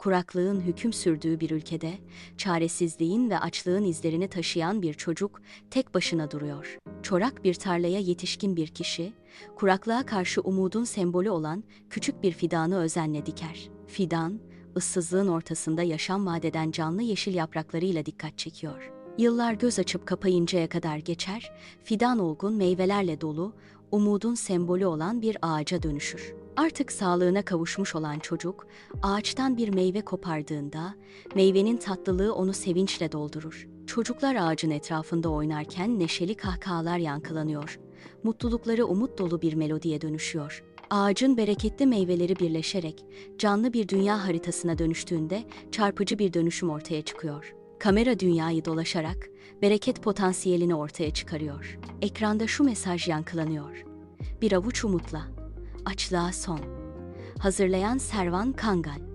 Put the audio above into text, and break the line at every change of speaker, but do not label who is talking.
Kuraklığın hüküm sürdüğü bir ülkede, çaresizliğin ve açlığın izlerini taşıyan bir çocuk tek başına duruyor. Çorak bir tarlaya yetişkin bir kişi, kuraklığa karşı umudun sembolü olan küçük bir fidanı özenle diker. Fidan, ıssızlığın ortasında yaşam vadeden canlı yeşil yapraklarıyla dikkat çekiyor. Yıllar göz açıp kapayıncaya kadar geçer, fidan olgun meyvelerle dolu, umudun sembolü olan bir ağaca dönüşür. Artık sağlığına kavuşmuş olan çocuk, ağaçtan bir meyve kopardığında, meyvenin tatlılığı onu sevinçle doldurur. Çocuklar ağacın etrafında oynarken neşeli kahkahalar yankılanıyor. Mutlulukları umut dolu bir melodiye dönüşüyor. Ağacın bereketli meyveleri birleşerek canlı bir dünya haritasına dönüştüğünde çarpıcı bir dönüşüm ortaya çıkıyor. Kamera dünyayı dolaşarak bereket potansiyelini ortaya çıkarıyor. Ekranda şu mesaj yankılanıyor. Bir avuç umutla, açlığa son. Hazırlayan Servan Kangal